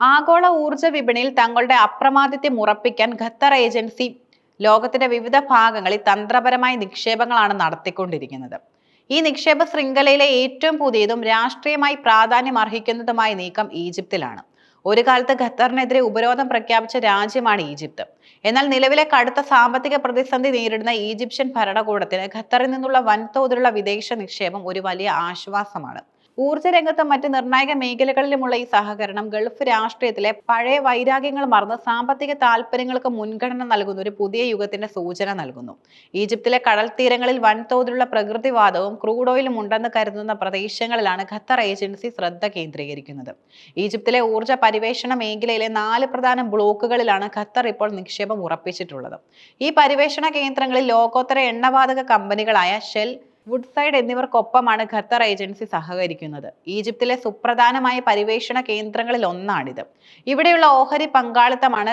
ആഗോള ഊർജ വിപണിയിൽ തങ്ങളുടെ അപ്രമാദിത്യം ഉറപ്പിക്കാൻ ഖത്തർ ഏജൻസി ലോകത്തിന്റെ വിവിധ ഭാഗങ്ങളിൽ തന്ത്രപരമായ നിക്ഷേപങ്ങളാണ് നടത്തിക്കൊണ്ടിരിക്കുന്നത്. ഈ നിക്ഷേപ ശൃംഖലയിലെ ഏറ്റവും പുതിയതും രാഷ്ട്രീയമായി പ്രാധാന്യം അർഹിക്കുന്നതുമായ നീക്കം ഈജിപ്തിലാണ്. ഒരു കാലത്ത് ഖത്തറിനെതിരെ ഉപരോധം പ്രഖ്യാപിച്ച രാജ്യമാണ് ഈജിപ്ത്. എന്നാൽ നിലവിലെ കടുത്ത സാമ്പത്തിക പ്രതിസന്ധി നേരിടുന്ന ഈജിപ്ഷ്യൻ ഭരണകൂടത്തിന് ഖത്തറിൽ നിന്നുള്ള വൻതോതിലുള്ള വിദേശ നിക്ഷേപം ഒരു വലിയ ആശ്വാസമാണ്. ഊർജ രംഗത്തും മറ്റ് നിർണായക മേഖലകളിലുമുള്ള ഈ സഹകരണം ഗൾഫ് രാഷ്ട്രീയത്തിലെ പഴയ വൈരാഗ്യങ്ങൾ മറന്ന് സാമ്പത്തിക താല്പര്യങ്ങൾക്ക് മുൻഗണന നൽകുന്ന ഒരു പുതിയ യുഗത്തിന്റെ സൂചന നൽകുന്നു. ഈജിപ്തിലെ കടൽ തീരങ്ങളിൽ വൻതോതിലുള്ള പ്രകൃതിവാദവും ക്രൂഡ് ഓയിലും ഉണ്ടെന്ന് കരുതുന്ന പ്രദേശങ്ങളിലാണ് ഖത്തർ ഏജൻസി ശ്രദ്ധ കേന്ദ്രീകരിക്കുന്നത്. ഈജിപ്തിലെ ഊർജ പരിവേഷണ മേഖലയിലെ നാല് പ്രധാന ബ്ലോക്കുകളിലാണ് ഖത്തർ ഇപ്പോൾ നിക്ഷേപം ഉറപ്പിച്ചിട്ടുള്ളത്. ഈ പരിവേഷണ കേന്ദ്രങ്ങളിൽ ലോകോത്തര എണ്ണവാതക കമ്പനികളായ ഷെൽ വുഡ്സൈഡ് എന്നിവർക്കൊപ്പമാണ് ഖത്തർ ഏജൻസി സഹകരിക്കുന്നത്. ഈജിപ്തിലെ സുപ്രധാനമായ പരിവേഷണ കേന്ദ്രങ്ങളിൽ ഒന്നാണിത് ഇവിടെയുള്ള ഓഹരി പങ്കാളിത്തമാണ്